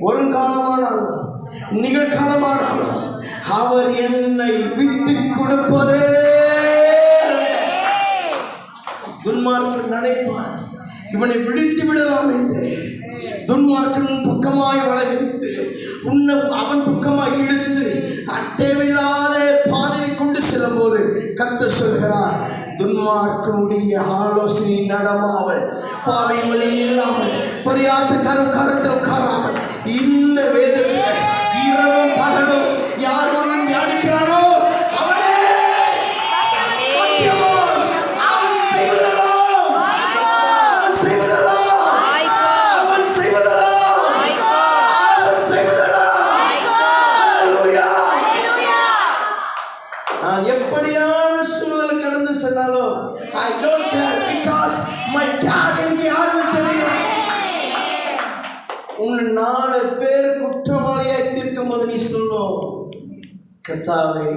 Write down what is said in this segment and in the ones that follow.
ஒரு காலமானாலும் நிகழ்காலமானாலும் அவர் என்னை விட்டு கொடுப்பதே துன்மார்க்கன் நினைப்பான் இவனை விழித்து விடலாம் என்று துன்மார்க்கன் பக்கமாய் வளைவித்து உன்னை அவன் பக்கமாய் இழுத்து தேவையில்லாத பாதையை கொண்டு செல்லும் போது கத்த சொல்கிறார் துன்மார்க்கனுடைய ஆலோசனை நடமாவல் பாதை வழியில் இல்லாமல் பரியாசக்காரன் கருத்தில் உட்காராமல் இந்த வேதத்தில் இரவும் பகலும் யார் ஒருவன் தியானிக்கிறானோ கத்தாவை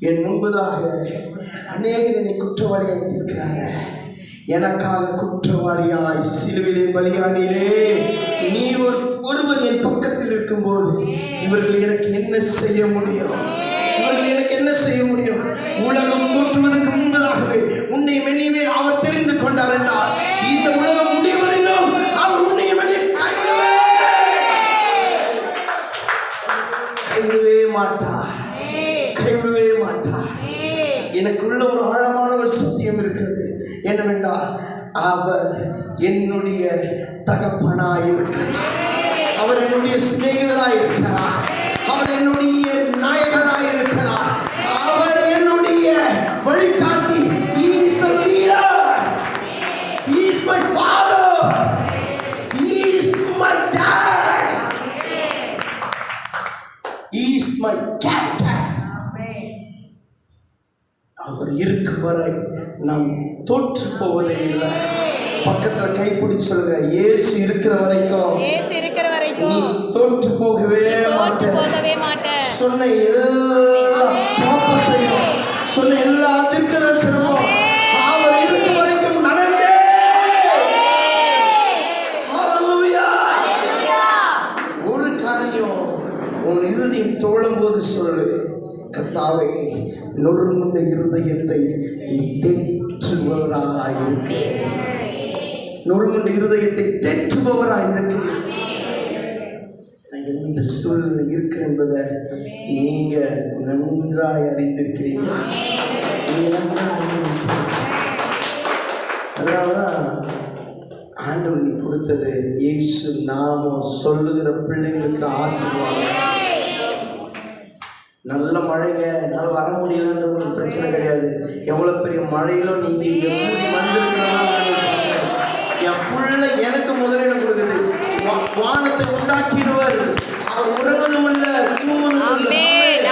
என் முன்பதாக அநேகர் என்னை குற்றவாளியாய் தீர்க்கிறாங்க எனக்காக குற்றவாளியாய் சிலுவிலே பலியானீரே. நீ ஒரு ஒருவர் என் பக்கத்தில் இருக்கும்போது இவர்கள் எனக்கு என்ன செய்ய முடியும்? இவர்கள் எனக்கு என்ன செய்ய முடியும்? உலகம் தோற்றுவதற்கு முன்பதாகவே உன்னை மென்னியுமே அவர் தெரிந்து கொண்டார் என்றார். இந்த உலகம் எனக்குள்ள ஒரு ஆழமான ஒரு சத்தியம் இருக்கிறது. என்னவென்றால் அவர் என்னுடைய தகப்பனாய் இருக்கிறார் அவர் என்னுடைய சிநேகிதராய் இருக்கிறார் அவர் என்னுடைய நாயகனாய் இருக்கிறார் அவர் என்னுடைய வழிகாட்டி. He is a leader. He is my father. அவர் இருக்கும் வரை நாம் தோற்று போவதே இல்லை. பக்கத்துல கைப்பிடிச்சு சொல்லுங்க இயேசு இருக்கிற வரைக்கும் ஏசு இருக்கிற நீ வரைக்கும் தோற்று போகவே மாட்டேன். சொன்ன எல்லா பாப்பசையும் சொன்ன எல்லா தீர்க்கதரிசனமும் அவர் இருக்கும் வரைக்கும் நடந்தே. ஒரு காரியம் உன் இருதயம் தோழும் போது சொல்லு. கத்தாவை நொறுங்குண்ட இருதயத்தை நீ தேற்றுபவராயிருக்க. நொறுங்குண்ட இருதயத்தை தேற்றுபவராயிருக்க. எந்த சூழ்நிலை இருக்கு என்பதை நீங்க நன்றாய் அறிந்திருக்கிறீங்க. நீங்க நன்றாய் அறிந்திருக்கிறீங்க. அதனாலதான் ஆண்டவன் கொடுத்தது இயேசு நாமம் சொல்லுகிற பிள்ளைங்களுக்கு ஆசீர்வாதம். நல்ல மழைங்க. என்னால் வர முடியலன்ற ஒரு பிரச்சனை கிடையாது. எவ்வளோ பெரிய மழையிலும் நீங்கள் இங்கே கூடி வந்திருக்கிறதா என் புள்ள எனக்கு முதலிடம் கொடுக்குது. வானத்தை உண்டாக்கிடுவர். அவர் உறங்கணும் இல்லை தூங்கணும் ஆமென்,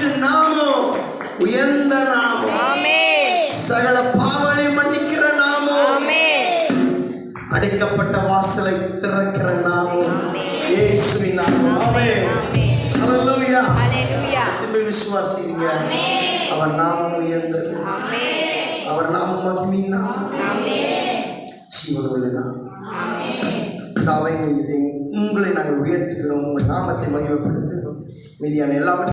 இயேசு நாமம் உயர்ந்த நாமம். ஆமென். சகல பாவனை மன்னிக்கிற நாமம். ஆமென். அடைக்கப்பட்ட வாசலை திறக்கிற நாமம். இயேசுவின் நாமம். ஆமென். ஹalleluya. ஹalleluya. திரும்பி விசுவாசிங்க. அவர் நாமம் உயர்ந்தது. அவர் நாமம் மகிமையின் நாமம். ஜீவனுள்ள உங்களை நாங்கள் உயர்த்துகிறோம். உங்கள் நாமத்தை மகிமைப்படுத்துகிறோம். மீதியான எல்லாவற்றையும்